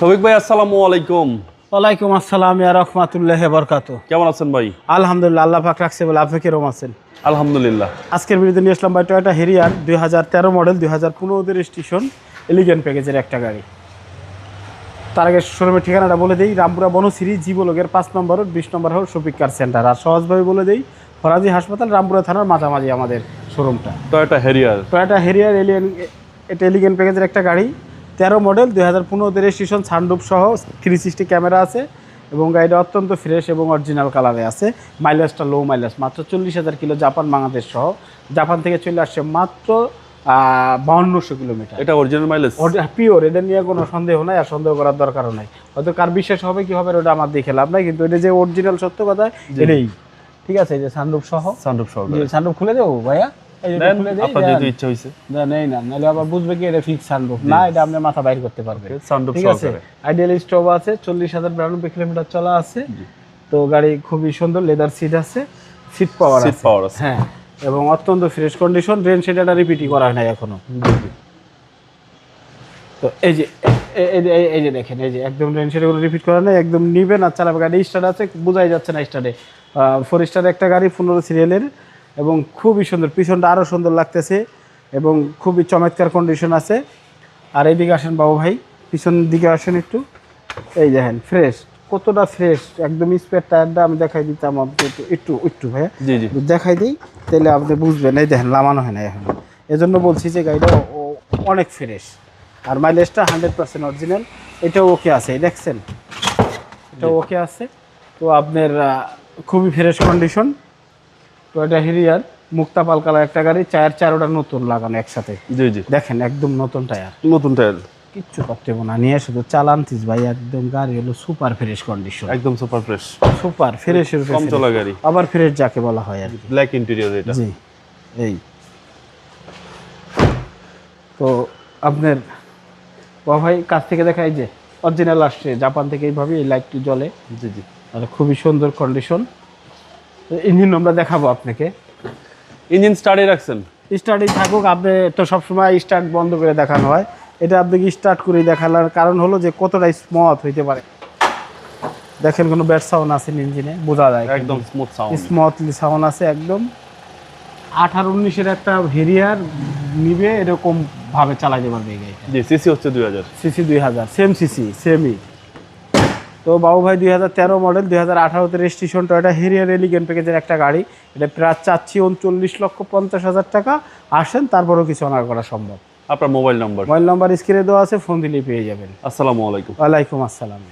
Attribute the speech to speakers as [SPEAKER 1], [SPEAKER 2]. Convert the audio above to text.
[SPEAKER 1] শফিক ভাই আসসালামু আলাইকুম।
[SPEAKER 2] ওয়ালাইকুম আসসালাম ইয়া রহমাতুল্লাহ বরকাত
[SPEAKER 1] কেমন আছেন ভাই?
[SPEAKER 2] আলহামদুলিল্লাহ আল্লাহ পাক রাখছে বলে আপনি কিরম আছেন?
[SPEAKER 1] আলহামদুলিল্লাহ।
[SPEAKER 2] আজকের ভিডিওতে নিয়ে আসলাম ভাই টয়োটা হেরিয়ার দুই হাজার তেরো মডেল দুই হাজার পনেরোতে রেজিস্ট্রেশন এলিগেন্ট প্যাকেজের একটা গাড়ি। তার আগে শোরুমের ঠিকানাটা বলে দিই রামপুরা বনশ্রী জীবলোকের পাঁচ নম্বর বিশ নম্বর হল শফিক কার সেন্টার আর সহজভাবে বলে দিই ফরাজি হাসপাতাল রামপুরা থানার মাঝামাঝি আমাদের শোরুমটা
[SPEAKER 1] Toyota Harrier
[SPEAKER 2] Toyota Harrier alien এটা এলিগেন্ট প্যাকেজের একটা গাড়ি। তেরো মডেল দুই হাজার পনেরোতে রেজিস্ট্রেশন সানরুপ সহ থ্রি সিক্সটি ক্যামেরা আছে এবং গাড়িটা অত্যন্ত ফ্রেশ এবং অরিজিনাল কালারে আছে। মাইলেজটা লো মাইলেজ মাত্র চল্লিশ হাজার কিলো জাপান বাংলাদেশ সহ। জাপান থেকে চলে আসছে মাত্র বাউন্নশো কিলোমিটার।
[SPEAKER 1] এটা অরিজিনাল মাইলেজ
[SPEAKER 2] পিওর এটা নিয়ে কোনো সন্দেহ নাই আর সন্দেহ করার দরকারও নাই। হয়তো কার বিশ্বাস হবে কি হবে ওটা আমার দেখে লাভ নাই কিন্তু এটা যে অরিজিনাল সত্য কথা এটাই। ঠিক আছে এই যে সানরুপ সহ।
[SPEAKER 1] সানরুফ সহ
[SPEAKER 2] সানরুপ খুলে দেবো ভাইয়া? এই যে এটা খুলে দেই,
[SPEAKER 1] আপনার যেহেতু ইচ্ছা হয়েছে
[SPEAKER 2] না নেই না নাহলে আবার বুঝবে কি এটা ফিক্স সানরুফ না এটা আপনি মাথা বাইর করতে পারবে
[SPEAKER 1] সানরুফ
[SPEAKER 2] ঠিক আছে? আইডিয়াল স্টোভ আছে চল্লিশ হাজার বিরানব্বই কিলোমিটার চলা আছে। তো গাড়ি খুবই সুন্দর লেদার সিট আছে সিট পাওয়ার
[SPEAKER 1] সিট পাওয়ার আছে।
[SPEAKER 2] হ্যাঁ এবং অত্যন্ত ফ্রেশ কন্ডিশন রেন সেটা রিপিটই করা হয় নাই এখনও। তো এই যে এই যে দেখেন এই যে একদম রেন সেটা রিপিট করা নেই একদম নিবেন আর চালাবে। গাড়ি স্টার্ট আছে বোঝাই যাচ্ছে না স্টার্টে ফোর স্টার একটা গাড়ি পনেরো সিরিয়ালের এবং খুবই সুন্দর পিছনটা আরও সুন্দর লাগতেছে এবং খুবই চমৎকার কন্ডিশন আছে। আর এইদিকে আসেন বাবু ভাই পিছন দিকে আসেন একটু। এই দেখেন ফ্রেশ কতটা ফ্রেশ একদম স্পেয়ার টায়ারটা আমি দেখাই দিতাম একটু একটু একটু ভাইয়া।
[SPEAKER 1] জি জি।
[SPEAKER 2] দেখাই দিই তাহলে আপনি বুঝবেন এই দেখেন লামানো হয় না এখন। এজন্য বলছি যে গাড়িটা অনেক ফ্রেশ আর মাইলেজটা হান্ড্রেড পার্সেন্ট অরিজিনাল এটাও ওকে আছে দেখছেন? এটাও ওকে আছে। তো আপনার খুবই ফ্রেশ কন্ডিশন তো হেরিয়ার হিরিয়ার মুক্তা পাল কালার একটা গাড়ি চার চারোটা নতুন লাগানো একসাথে।
[SPEAKER 1] জি জি।
[SPEAKER 2] দেখেন একদম নতুন টায়ার।
[SPEAKER 1] নতুন টায়ার।
[SPEAKER 2] কিচ্ছু করতে না নিয়ে শুধু চালানতিস ভাই একদম গাড়ি হলো সুপার ফ্রেশ কন্ডিশন
[SPEAKER 1] একদম সুপার ফ্রেশ।
[SPEAKER 2] সুপার ফ্রেশের
[SPEAKER 1] কম চলা গাড়ি।
[SPEAKER 2] আবার ফ্রেশ যাকে বলা হয় আর
[SPEAKER 1] ব্ল্যাক ইন্টেরিয়র এটা।
[SPEAKER 2] জি এই। তো আপনার ভাই কাছ থেকে দেখা এই যে অরিজিনাল আসছে জাপান থেকে এইভাবে এই লাইটটি জ্বলে।
[SPEAKER 1] জি জি।
[SPEAKER 2] আর খুবই সুন্দর কন্ডিশন ইঞ্জিন আমরা দেখাবো আপনাকে।
[SPEAKER 1] ইঞ্জিন স্টার্টে রাখছেন?
[SPEAKER 2] স্টার্টই থাকুক আপনি তো সবসময় স্টার্ট বন্ধ করে দেখানো হয়। এটা আপনাকে স্টার্ট করে দেখানোর কারণ হলো যে কতটা স্মথ হইতে পারে। দেখেন কোনো ব্যাট সাউন্ড আছে ইঞ্জিনে বোঝা যায়
[SPEAKER 1] একদম স্মুথ সাউন্ড
[SPEAKER 2] স্মথলি সাউন্ড আছে একদম। আঠারো উনিশের একটা ভেরিয়ার নিবে এরকম ভাবে চালাতে পারবে এই গাড়িটা।
[SPEAKER 1] জি সিসি হচ্ছে দুই হাজার।
[SPEAKER 2] সিসি দুই হাজার সেম সিসি সেমই তো বাবু ভাই দুই হাজার তেরো মডেল দুই হাজার আঠারোতে রেজিস্ট্রেশন টয়টা হেরিয়ার এলিগেন প্যাকেজের একটা গাড়ি। এটা প্রায় চাচ্ছি উনচল্লিশ লক্ষ পঞ্চাশ হাজার টাকা। আসেন তারপরেও কিছু অনার করা সম্ভব।
[SPEAKER 1] আপনার মোবাইল নম্বর
[SPEAKER 2] মোবাইল নম্বর স্ক্রিনে দেওয়া আছে ফোন দিলেই পেয়ে যাবেন।
[SPEAKER 1] আসসালামু আলাইকুম।
[SPEAKER 2] ওয়ালাইকুম আসসালাম।